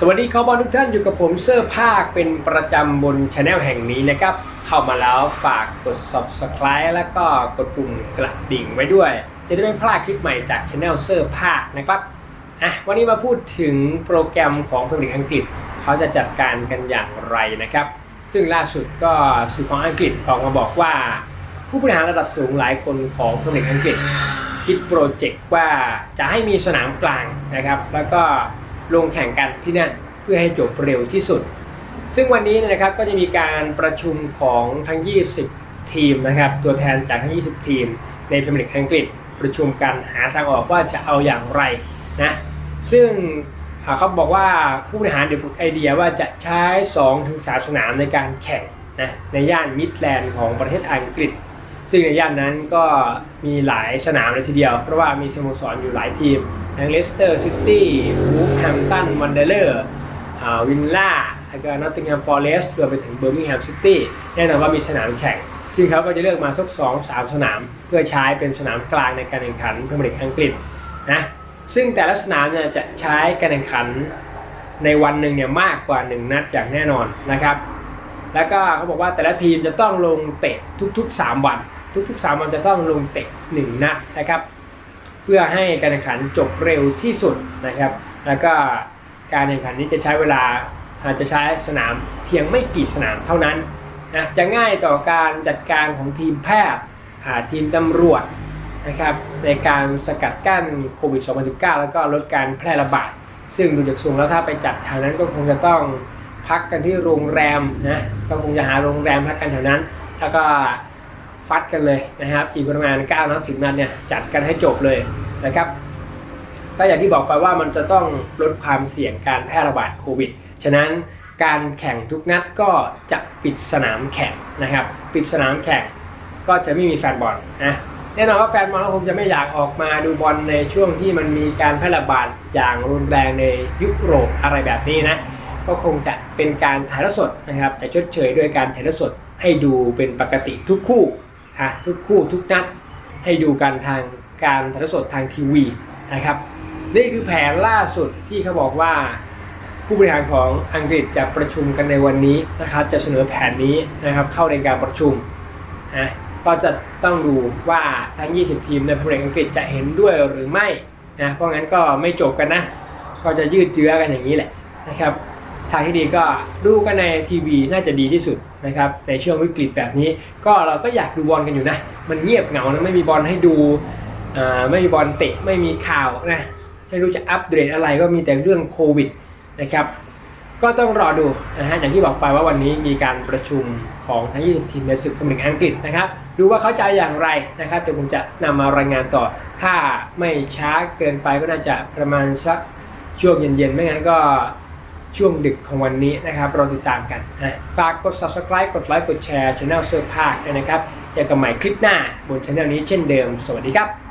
สวัสดีขอบอลทุกท่านอยู่กับผมเซอร์ภาคเป็นประจำบนช anel แห่งนี้นะครับ เข้ามาแล้วฝากกด subscribe แล้วก็กดปุ่มกระดิ่งไว้ด้วย จะได้ไม่พลาดคลิปใหม่จากช anel เซอร์ภาคนะครับอะวันนี้มาพูดถึงโปรแกรมของพรีเมียร์ลีกอังกฤษ เขาจะจัดการกันอย่างไรนะครับ ซึ่งล่าสุดก็สื่อของอังกฤษออกมาบอกว่า ผู้บริหารระดับสูงหลายคนของพรีเมียร์ลีกอังกฤษ คิดโปรเจกต์ว่าจะให้มีสนามกลางนะครับ แล้วก็ ลงแข่งกันที่นั่นเพื่อให้จบเร็วที่สุด ซึ่งวันนี้นะครับก็จะมีการประชุมของทั้ง 20 ทีมนะครับ ตัวแทนจากทั้ง 20 ทีม ในพรีเมียร์ลีกอังกฤษประชุมกันหาทางออกว่าจะเอาอย่างไรนะซึ่งเขาบอกว่าผู้บริหารเดี๋ยวผุดไอเดียว่าจะใช้ 2-3 สนามในการแข่งนะในย่านมิดแลนด์ของประเทศอังกฤษ ซึ่งในย่านนั้นก็มีหลายสนามเลยทีเดียว เพราะว่ามีสโมสรอยู่หลายทีมทั้งเลสเตอร์ซิตี้วูฟแฮมตันวันเดเลอร์วินล่าแล้วก็นอตติงแฮมฟอร์เรสต์รวมไปถึงเบอร์มิงแฮมซิตี้แน่นอนว่ามีสนามแข่ง ซึ่งเขาก็จะเลือกมาสักสองสามสนาม เพื่อใช้เป็นสนามกลางในการแข่งขันพรีเมียร์ลีกอังกฤษนะซึ่งแต่ละสนามเนี่ยจะใช้การแข่งขันในวันหนึ่งเนี่ยมากกว่า 1 นัดอย่างแน่นอนนะครับ แล้วก็เขาบอกว่าแต่ละทีมจะต้องลงเตะทุกๆ 3 วัน ทุกๆ 3 วันจะต้องลงเตะ1นัดนะครับ เพื่อให้การแข่งขันจบเร็วที่สุดนะครับ แล้วก็การแข่งขันนี้จะใช้เวลาอาจจะใช้สนามเพียงไม่กี่สนามเท่านั้นนะจะง่ายต่อการจัดการของทีมแพทย์ทีมตำรวจนะครับในการสกัดกั้นโควิด 2019 แล้วก็ลดการแพร่ระบาด ซึ่งดูจากสูงแล้วถ้าไปจัดแถวนั้นก็คงจะต้องพักกันที่โรงแรมนะก็คงจะหาโรงแรมพักกันแถวนั้น แล้วก็ ฟัดกันเลยนะครับอีกประมาณ9นัด10นัดเนี่ยจัดกันให้จบเลยนะครับก็อย่างที่บอกไปว่ามันจะต้องลดความเสี่ยงการแพร่ระบาดโควิด ฉะนั้นการแข่งทุกนัดก็จะปิดสนามแข่งนะครับ ปิดสนามแข่งก็จะไม่มีแฟนบอลนะแน่นอนว่าแฟนบอลก็คงจะไม่อยากออกมาดูบอลในช่วงที่มันมีการแพร่ระบาดอย่างรุนแรงในยุโรปอะไรแบบนี้นะก็คงจะเป็นการถ่ายทอดสดนะครับจะชดเชยด้วยการถ่ายทอดสดให้ดูเป็นปกติทุกคู่ อะทุกคู่ทุกนัดให้ดูกันทางการถ่ายสดทางทีวีนะครับ นี่คือแผนล่าสุดที่เขาบอกว่า ผู้บริหารของอังกฤษจะประชุมกันในวันนี้นะครับ จะเสนอแผนนี้นะครับเข้าในการประชุมนะก็จะต้องดูว่าทั้ง 20 ทีมในพรีเมียร์อังกฤษจะเห็นด้วยหรือไม่นะเพราะงั้นก็ไม่จบกันนะ ก็จะยืดเยื้อกันอย่างนี้แหละนะครับ ทางที่ดีก็ดูกันในทีวีน่าจะดีที่สุดนะครับในช่วงวิกฤตแบบนี้ ก็เราก็อยากดูบอลกันอยู่นะ มันเงียบเหงานะไม่มีบอลให้ดูไม่มีบอลเตะไม่มีข่าวนะไม่รู้จะอัปเดตอะไรก็มีแต่เรื่องโควิดนะครับก็ต้องรอดูนะฮะอย่างที่บอกไปว่าวันนี้มีการประชุมของทั้ง 20 ทีมในศึกพรีเมียร์อังกฤษนะครับดูว่าเขาจะอย่างไรนะครับเดี๋ยวผมจะนำมารายงานต่อ ถ้าไม่ช้าเกินไปก็น่าจะประมาณสักช่วงเย็นๆ ไม่งั้นก็ ช่วงดึกของวันนี้นะครับเราติดตามกันนะฝากกด subscribe กดไลค์กดแชร์ช่องเสื้อผ้าด้นะครับเจอกันใหม่คลิปหน้าบนช่องนี้เช่นเดิม สวัสดีครับ